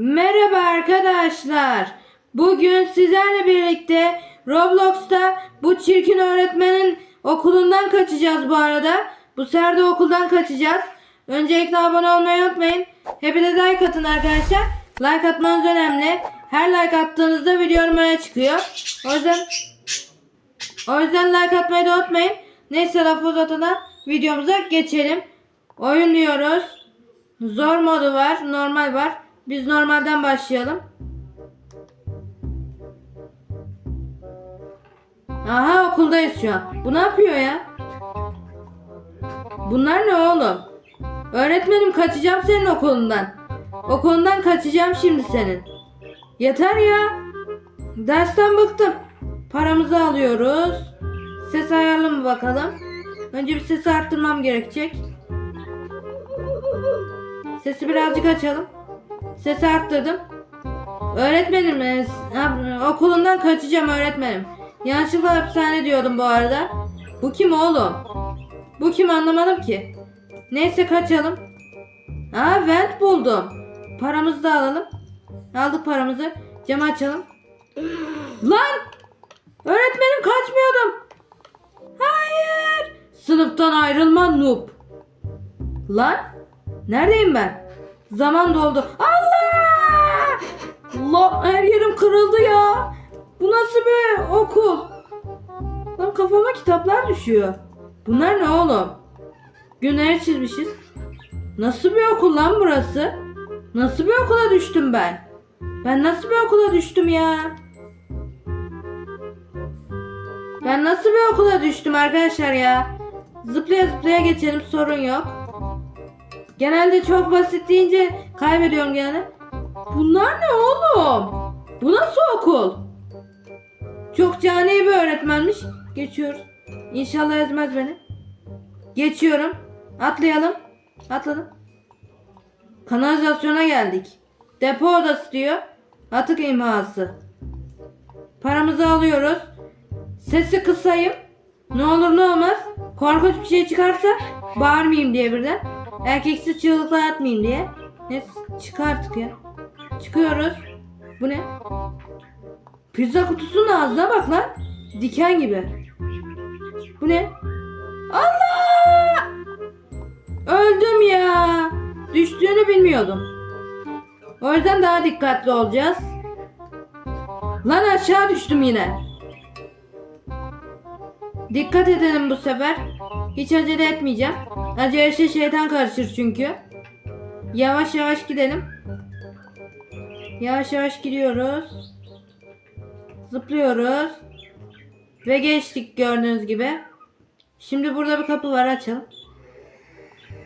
Merhaba arkadaşlar. Bugün sizlerle birlikte Roblox'ta bu çirkin öğretmenin okulundan kaçacağız bu arada. Bu sefer de okuldan kaçacağız. Öncelikle abone olmayı unutmayın. Hepiniz like atın arkadaşlar. Like atmanız önemli. Her like attığınızda video önüme çıkıyor. O yüzden o yüzden like atmayı da unutmayın. Neyse lafı uzatmadan videomuza geçelim. Oyun diyoruz. Zor modu var, normal var. Biz normalden başlayalım. Aha okuldayız şu an. Bu ne yapıyor ya? Bunlar ne oğlum? Öğretmenim kaçacağım senin okulundan. Okulundan kaçacağım şimdi senin. Yeter ya. Dersten bıktım. Paramızı alıyoruz. Ses ayarlı mı bakalım? Önce bir sesi arttırmam gerekecek. Sesi birazcık açalım. Sesi arttırdım. Öğretmenim e, okulundan kaçacağım öğretmenim. Yanlışlıkla hapishane diyordum bu arada. Bu kim oğlum? Bu kim anlamadım ki. Neyse kaçalım. Aa vent buldum. Paramızı da alalım. Aldık paramızı. Camı açalım. Lan! Öğretmenim kaçmıyordum. Hayır. Sınıftan ayrılma noob. Lan! Neredeyim ben? Zaman doldu. Allah! Allah her yerim kırıldı ya. Bu nasıl bir okul? Lan kafama kitaplar düşüyor. Bunlar ne oğlum? Günleri çizmişiz. Nasıl bir okul lan burası? Nasıl bir okula düştüm ben? Ben nasıl bir okula düştüm ya? Ben nasıl bir okula düştüm arkadaşlar ya? Zıplaya zıplaya geçelim sorun yok. Genelde çok basit deyince kaybediyorum gene. Bunlar ne oğlum? Bu nasıl okul? Çok cani bir öğretmenmiş. Geçiyoruz. İnşallah ezmez beni. Geçiyorum. Atlayalım. Atladım. Kanalizasyona geldik. Depo odası diyor. Atık imhası. Paramızı alıyoruz. Sesi kısayım. Ne olur ne olmaz. Korkunç bir şey çıkarsa bağırmayayım diye birden. Erkeksiz çığlıklar atmayayım diye. Neyse çıkarttık ya. Çıkıyoruz. Bu ne? Pizza kutusunun ağzına bak lan. Diken gibi. Bu ne? Allah! Öldüm ya. Düştüğünü bilmiyordum. O yüzden daha dikkatli olacağız. Lan aşağı düştüm yine. Dikkat edelim bu sefer. Hiç acele etmeyeceğim. Acele şey şeytan karışır çünkü. Yavaş yavaş gidelim. Yavaş yavaş gidiyoruz. Zıplıyoruz. Ve geçtik gördüğünüz gibi. Şimdi burada bir kapı var açalım.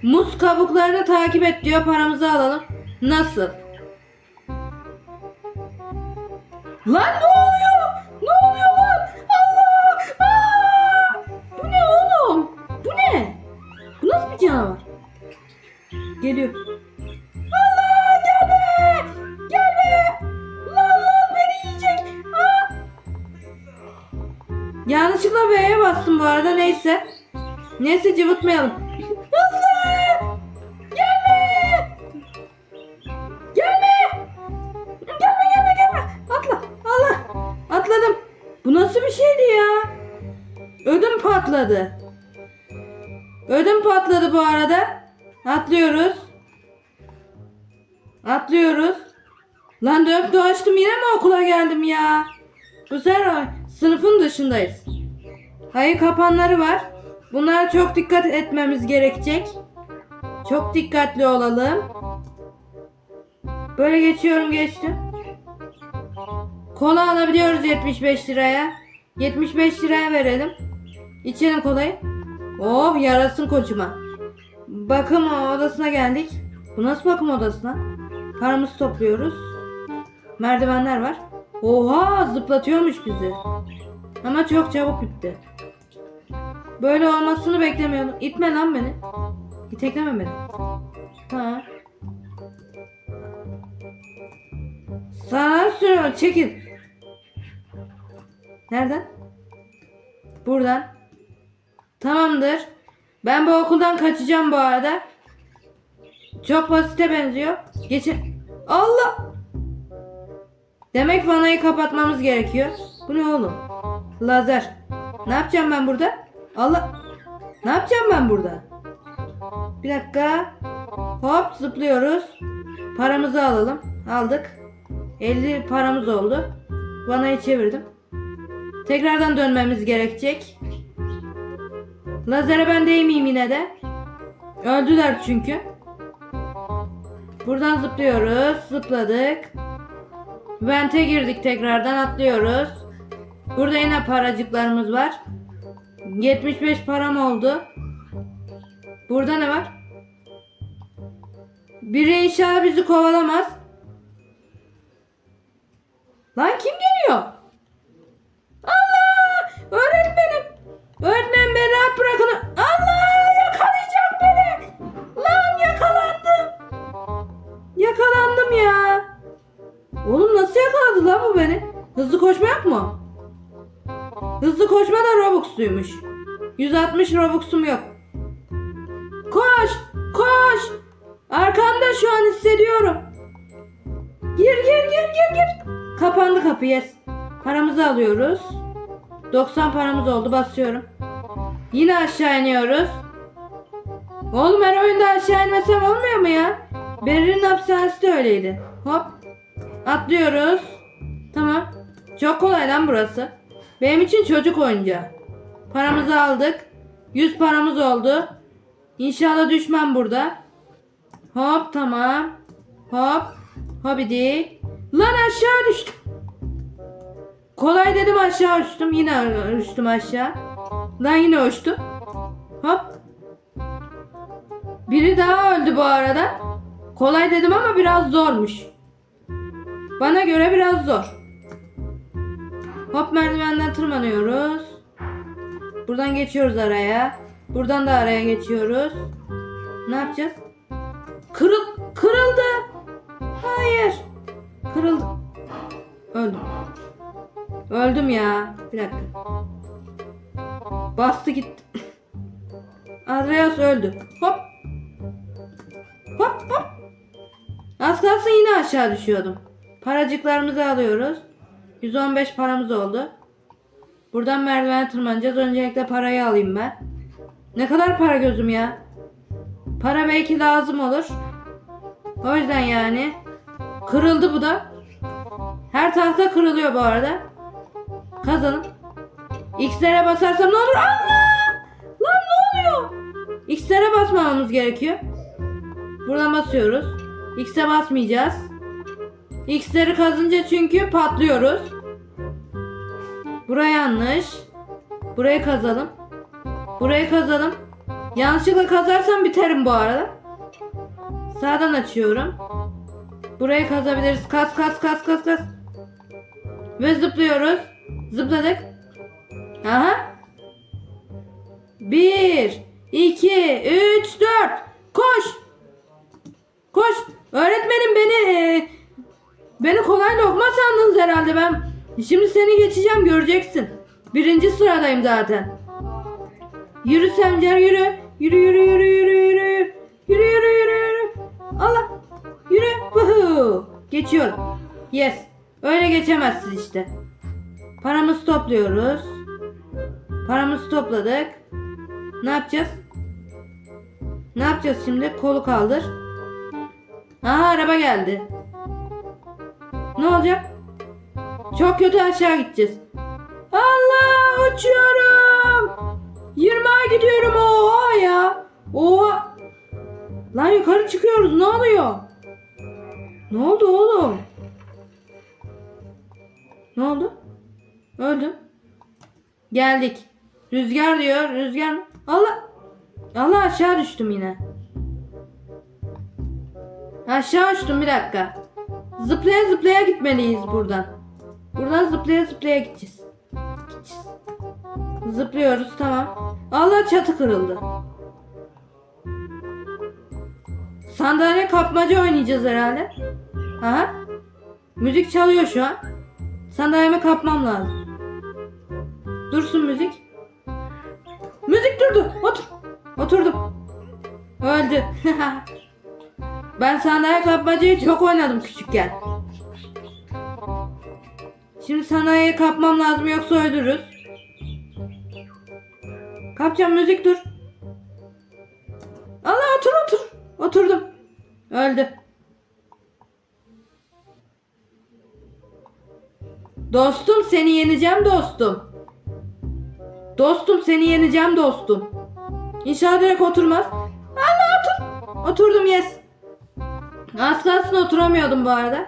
Muz kabuklarını takip et diyor paramızı alalım. Nasıl? Lan ne oluyor? Geliyor. Allah gelme! Gelme! Lan beni yiyecek. Yanlışlıkla B'ye bastım bu arada neyse. Neyse cıvıtmayalım. Hızlı! Gelme! Gelme! Gelme gelme gelme. Atla. Allah. Atladım. Bu nasıl bir şeydi ya? Ödüm patladı. Ödüm patladı bu arada. Atlıyoruz. Atlıyoruz. Lan dönüp dolaştım yine mi okula geldim ya? Bu sefer sınıfın dışındayız. Hayır kapanları var. Bunlara çok dikkat etmemiz gerekecek. Çok dikkatli olalım. Böyle geçiyorum geçtim. Kola alabiliyoruz 75 liraya. 75 liraya verelim. İçelim kolayı. Oh yarasın koçuma. Bakım odasına geldik. Bu nasıl bakım odasına? Paramızı topluyoruz. Merdivenler var. Oha zıplatıyormuş bizi. Ama çok çabuk bitti. Böyle olmasını beklemiyordum. İtme lan beni. İtekleme beni. Ha. Sana sürüyor. Çekil. Nereden? Buradan. Tamamdır. Ben bu okuldan kaçacağım bu arada. Çok basite benziyor. Geçin. Allah! Demek vanayı kapatmamız gerekiyor. Bu ne oğlum? Lazer. Ne yapacağım ben burada? Allah. Ne yapacağım ben burada? Bir dakika. Hop zıplıyoruz. Paramızı alalım. Aldık. 50 paramız oldu. Vanayı çevirdim. Tekrardan dönmemiz gerekecek. Lazere ben değmeyeyim yine de. Öldüler çünkü. Buradan zıplıyoruz. Zıpladık. Vente girdik tekrardan atlıyoruz. Burada yine paracıklarımız var. 75 param oldu. Burada ne var? Biri inşallah bizi kovalamaz. Lan kim geliyor? Allah! Öğretmenim! Öğretmenim Ya. Oğlum nasıl yakaladı lan bu beni? Hızlı koşma yok mu? Hızlı koşma da Robux'luymuş. 160 Robux'um yok. Koş! Koş! Arkamda şu an hissediyorum. Gir gir gir gir gir. Kapandı kapı yes. Paramızı alıyoruz. 90 paramız oldu basıyorum. Yine aşağı iniyoruz. Oğlum her oyunda aşağı inmesem olmuyor mu ya? Berrin'in hapishanesi de öyleydi. Hop. Atlıyoruz. Tamam. Çok kolay lan burası. Benim için çocuk oyuncağı. Paramızı aldık. 100 paramız oldu. İnşallah düşmem burada. Hop tamam. Hop. Hobidi. Lan aşağı düştüm. Kolay dedim aşağı uçtum. Yine uçtum aşağı. Lan yine uçtum. Hop. Biri daha öldü bu arada. Kolay dedim ama biraz zormuş. Bana göre biraz zor. Hop merdivenden tırmanıyoruz. Buradan geçiyoruz araya. Buradan da araya geçiyoruz. Ne yapacağız? Kırıl kırıldı. Hayır. Kırıldı. Öldüm. Öldüm ya. Bir dakika. Bastı gitti. Andreas öldü. Hop. Hop hop. Az kalsın yine aşağı düşüyordum. Paracıklarımızı alıyoruz. 115 paramız oldu. Buradan merdivene tırmanacağız. Öncelikle parayı alayım ben. Ne kadar para gözüm ya? Para belki lazım olur. O yüzden yani. Kırıldı bu da. Her tahta kırılıyor bu arada. Kazanın. X'lere basarsam ne olur? Allah! Lan ne oluyor? X'lere basmamamız gerekiyor. Buradan basıyoruz. X'e basmayacağız. X'leri kazınca çünkü patlıyoruz. Buraya yanlış. Burayı kazalım. Burayı kazalım. Yanlışlıkla kazarsam biterim bu arada. Sağdan açıyorum. Burayı kazabiliriz. Kas kas kas kas kas. Ve zıplıyoruz. Zıpladık. Aha. Bir, iki, üç, dört. Koş. Öğretmenim beni e, beni kolay lokma sandınız herhalde ben. Şimdi seni geçeceğim göreceksin. Birinci sıradayım zaten. Yürü Semcer yürü. Yürü yürü yürü yürü yürü. Yürü yürü yürü yürü. Allah. Yürü. Vuhu. Geçiyorum. Yes. Öyle geçemezsin işte. Paramızı topluyoruz. Paramızı topladık. Ne yapacağız? Ne yapacağız şimdi? Kolu kaldır. Aha araba geldi. Ne olacak? Çok kötü aşağı gideceğiz. Allah uçuyorum. 20'a gidiyorum oha ya. Oha. Lan yukarı çıkıyoruz ne oluyor? Ne oldu oğlum? Ne oldu? Öldüm. Geldik. Rüzgar diyor. Rüzgar? Allah. Allah aşağı düştüm yine. Aşağı uçtum bir dakika. Zıplaya zıplaya gitmeliyiz buradan. Buradan zıplaya zıplaya gideceğiz. Gideceğiz. Zıplıyoruz tamam. Allah çatı kırıldı. Sandalye kapmaca oynayacağız herhalde. Aha. Müzik çalıyor şu an. Sandalyemi kapmam lazım. Dursun müzik. Müzik durdu. Otur. Oturdum. Öldü. ben sandalye kapmacayı çok oynadım küçükken. Şimdi sanayiye kapmam lazım yoksa öldürürüz. Kapacağım müzik dur. Allah otur otur. Oturdum. Öldü. Dostum seni yeneceğim dostum. Dostum seni yeneceğim dostum. İnşallah direkt oturmaz. Allah otur. Oturdum yes. Az oturamıyordum bu arada.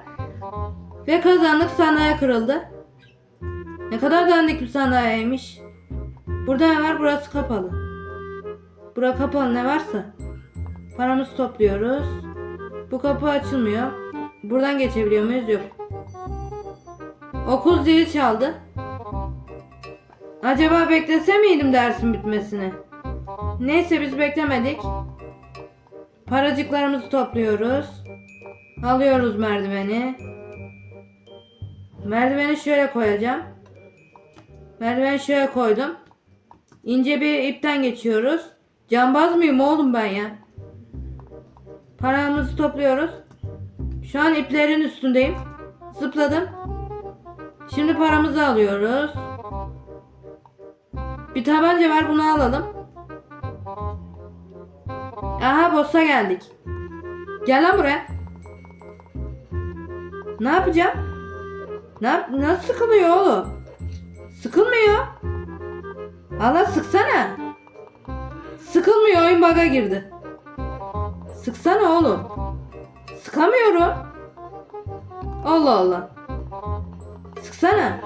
Ve kazandık sandalye kırıldı. Ne kadar dandik bir sandalyeymiş. Burada ne var? Burası kapalı. Bura kapalı ne varsa. Paramızı topluyoruz. Bu kapı açılmıyor. Buradan geçebiliyor muyuz? Yok. Okul zili çaldı. Acaba beklese miydim dersin bitmesini? Neyse biz beklemedik. Paracıklarımızı topluyoruz. Alıyoruz merdiveni. Merdiveni şöyle koyacağım. Merdiveni şöyle koydum. İnce bir ipten geçiyoruz. Cambaz mıyım oğlum ben ya? Paramızı topluyoruz. Şu an iplerin üstündeyim. Zıpladım. Şimdi paramızı alıyoruz. Bir tabanca var bunu alalım. Aha boss'a geldik. Gel lan buraya. Ne yapacağım? Ne nasıl sıkılıyor oğlum? Sıkılmıyor. Allah sıksana. Sıkılmıyor oyun bug'a girdi. Sıksana oğlum. Sıkamıyorum. Allah Allah. Sıksana.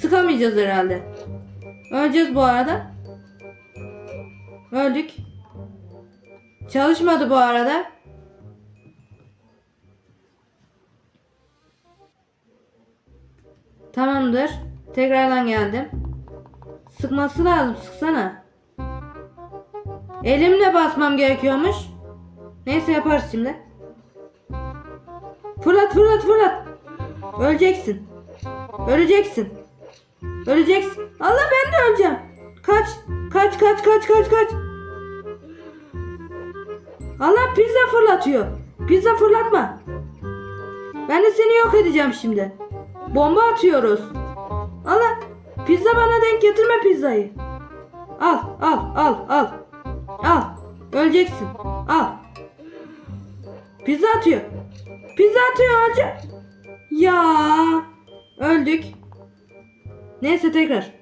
Sıkamayacağız herhalde. Öleceğiz bu arada. Öldük. Çalışmadı bu arada. Tamamdır. Tekrardan geldim. Sıkması lazım. Sıksana. Elimle basmam gerekiyormuş. Neyse yaparız şimdi. Fırlat fırlat fırlat. Öleceksin. Öleceksin. Öleceksin. Allah ben de öleceğim. Kaç. Kaç kaç kaç kaç kaç. Allah pizza fırlatıyor. Pizza fırlatma. Ben de seni yok edeceğim şimdi. Bomba atıyoruz. Allah pizza bana denk getirme pizzayı. Al al al al. Al. Öleceksin. Al. Pizza atıyor. Pizza atıyor olacak. Ya. Öldük. Neyse tekrar.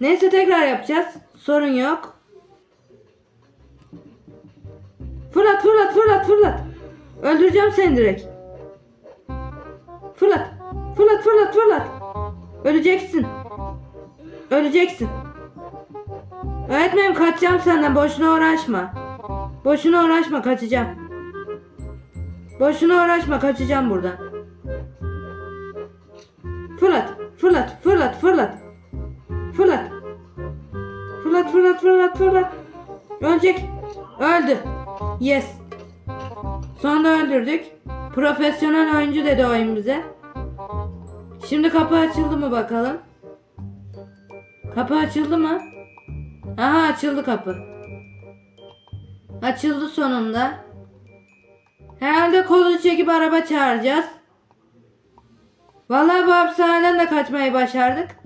Neyse tekrar yapacağız. Sorun yok. Fırlat fırlat fırlat fırlat. Öldüreceğim seni direkt. Fırlat. Fırlat fırlat fırlat. Öleceksin. Öleceksin. Öğretmenim kaçacağım senden boşuna uğraşma. Boşuna uğraşma kaçacağım. Boşuna uğraşma kaçacağım buradan. Fırlat, fırlat, fırlat, fırlat. Fırlat. Fırlat, fırlat, fırlat, fırlat. Ölecek. Öldü. Yes. Sonunda öldürdük. Profesyonel oyuncu dedi oyun bize. Şimdi kapı açıldı mı bakalım. Kapı açıldı mı? Aha açıldı kapı. Açıldı sonunda. Herhalde kolu çekip araba çağıracağız. Vallahi bu hapishaneden de kaçmayı başardık.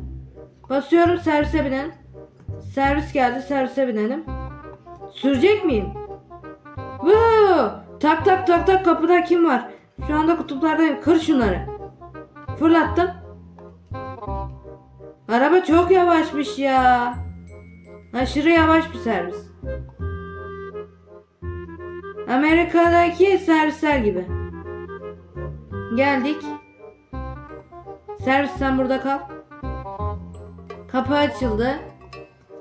Basıyorum servise binelim. Servis geldi servise binelim. Sürecek miyim? Vuu! Tak tak tak tak kapıda kim var? Şu anda kutuplardayım. Kır şunları. Fırlattım. Araba çok yavaşmış ya. Aşırı yavaş bir servis. Amerika'daki servisler gibi. Geldik. Servis sen burada kal. Kapı açıldı.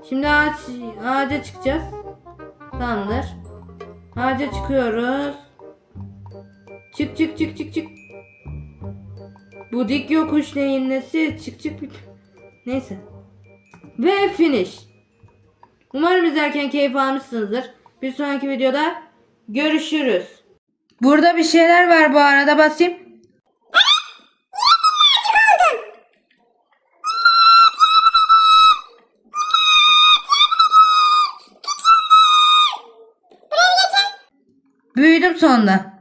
Şimdi ağaç, ağaca çıkacağız. Tamamdır. Ağaca çıkıyoruz. Çık çık çık çık çık. Bu dik yokuş neyin nesi? Çık çık. Neyse. Ve finish. Umarım izlerken keyif almışsınızdır. Bir sonraki videoda görüşürüz. Burada bir şeyler var bu arada basayım. Büyüdüm sonunda.